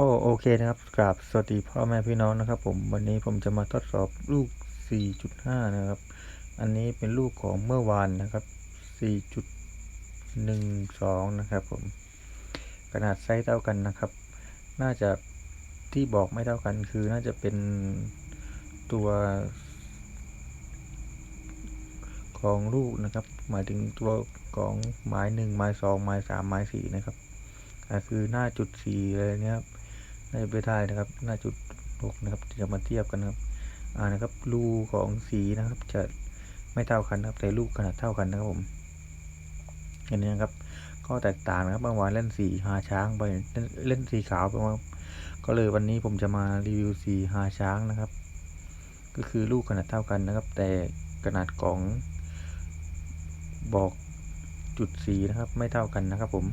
ก็โอเคนะครับกราบสวัสดีพ่อแม่พี่น้องนะครับ ผมวันนี้ผมจะมาทดสอบลูก 4.5 นะครับ อันนี้เป็นลูกของเมื่อวานนะครับ 4.12 นะครับผมขนาดไซส์เท่ากันนะครับ น่าจะที่บอกไม่เท่ากันคือน่าจะเป็นตัวของลูกนะครับ หมายถึงตัวของไม้หนึ่งไม้สองไม้สามไม้สี่นะครับอ่าคือหน้าจุดสี่เลยเนี้ยครับ น่าจะไปได้นะครับ หน้าจุดหกนะครับจะมาเทียบกันนะครับอ่านะครับรูของสีนะครับ จะไม่เท่ากันนะครับแต่ลูกขนาดเท่ากันนะครับผมอันนี้นะครับ ก็แตกต่างนะครับบางวันเล่นสีหาช้างไปเล่นเล่นสีขาวไปว่าก็เลยวันนี้ผมจะมารีวิวสีหาช้างนะครับ ก็คือลูกขนาดเท่ากันนะครับ แต่ขนาดของบอกจุดสีนะครับ ไม่เท่ากันนะครับผม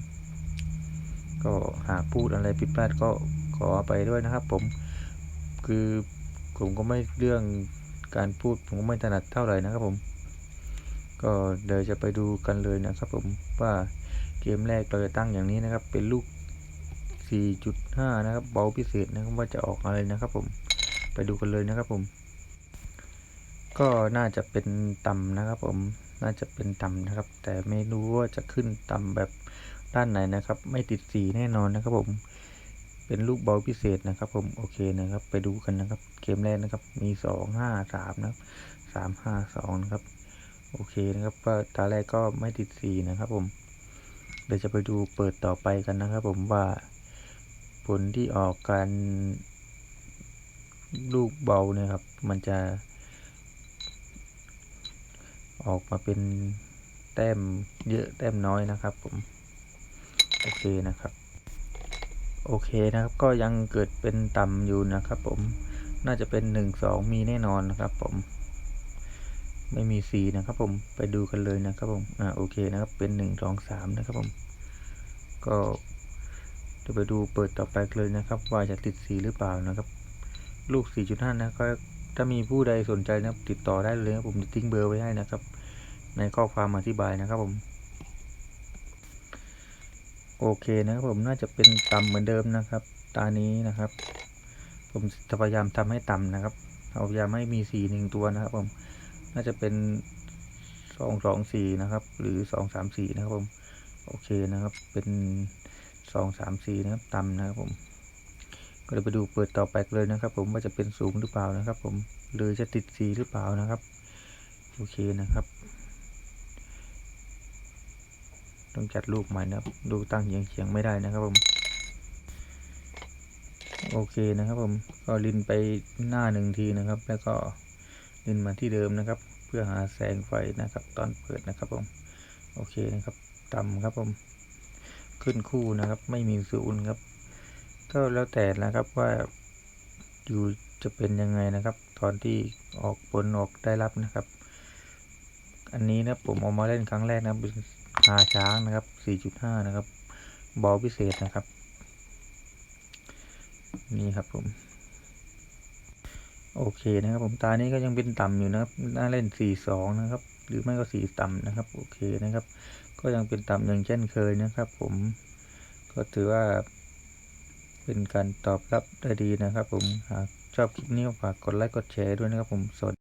ก็หากพูดอะไรผิดพลาดก็ อไปด้วยนะครับผมคือผมก็ไม่เรื่องการพูดผมก็ไม่ถนัดเท่าไหร่นะครับผม ก็เดี๋ยวจะไปดูกันเลยนะครับผมว่าเกมแรกเราจะตั้งอย่างนี้นะครับ เป็นลูก 4.5 นะครับเบาพิเศษนะครับว่าจะออกอะไรนะครับผมไปดูกันเลยนะครับผม ก็น่าจะเป็นต่ำนะครับผมน่าจะเป็นต่ำนะครับ แต่ไม่รู้ว่าจะขึ้นต่ำแบบด้านไหนนะครับ ไม่ติดสีแน่นอนนะครับผม เป็นลูกบอลพิเศษนะครับ ผมโอเคนะครับ ไปดูกันนะครับ เกมแรกนะครับ มีสองห้าสามนะครับสามห้าสองนะครับ โอเคนะครับก็ตาแรกก็ไม่ติดสีนะครับ ผม เดี๋ยวจะไปดูเปิดต่อไปกันนะครับ ผมว่าผลที่ออกการลูกเบาเนี่ยครับ มันจะ ออกมาเป็นแต้มเยอะแต้มน้อยนะครับ ผม โอเคนะครับ โอเคนะครับ ก็ยังเกิดเป็นต่ำอยู่นะครับ ผมน่าจะเป็นหนึ่งสองมีแน่นอนนะครับ ผม ไม่มีสีนะครับ ผมไปดูกันเลยนะครับ ผมอ่าโอเคนะครับ เป็นหนึ่งสองสามนะครับ ผม ก็จะไปดูเปิดต่อไปเลยนะครับ ว่าจะติดสีหรือเปล่านะครับ ลูก 4.5 นะก็ถ้ามีผู้ใดสนใจนะติดต่อได้เลยนะผมจะทิ้งเบอร์ไว้ให้นะครับ ในข้อความอธิบายนะครับผม โอเคนะครับผมน่าจะเป็นต่ำเหมือนเดิมนะครับ ตานี้นะครับ ผมจะพยายามทำให้ต่ำนะครับเอาพยายามให้มีสีหนึ่งตัวนะครับ ผม น่าจะเป็นสองสองสี่นะครับ หรือสองสามสี่นะครับ ผม โอเคนะครับ เป็นสองสามสี่นะครับ ต่ำนะครับผม ก็เลยไปดูเปิดต่อไปเลยนะครับ ผมว่าจะเป็นสูงหรือเปล่านะครับ ผม หรือจะติดสีหรือเปล่านะครับ โอเคนะครับ ต้องจัดรูปใหม่นะครับ ดูตั้งเฉียงเฉียงๆไม่ได้นะครับผม โอเคนะครับผม ก็ลินไปหน้าหนึ่งทีนะครับ แล้วก็ลินมาที่เดิมนะครับ เพื่อหาแสงไฟนะครับ ตอนเปิดนะครับผม โอเคนะครับต่ำครับผม ขึ้นคู่นะครับ ไม่มีศูนย์ครับ ก็แล้วแต่นะครับว่าอยู่จะเป็นยังไงนะครับ ตอนที่ออกผลออกได้รับนะครับ อันนี้นะผมเอามาเล่นครั้งแรกนะ คาช้างนะครับ 4.5 นะครับ บอลพิเศษนะครับ นี่ครับผม โอเคนะครับผมตานี้ก็ยังเป็นต่ำอยู่นะครับ น่าเล่น 4-2 นะครับ หรือไม่ก็สีต่ำนะครับ โอเคนะครับ ก็ยังเป็นต่ำอย่างเช่นเคยนะครับ ผม ก็ถือว่าเป็นการตอบรับได้ดีนะครับผม หากชอบคลิปนี้ฝากกดไลค์กดแชร์ด้วยนะครับผมสวัสดี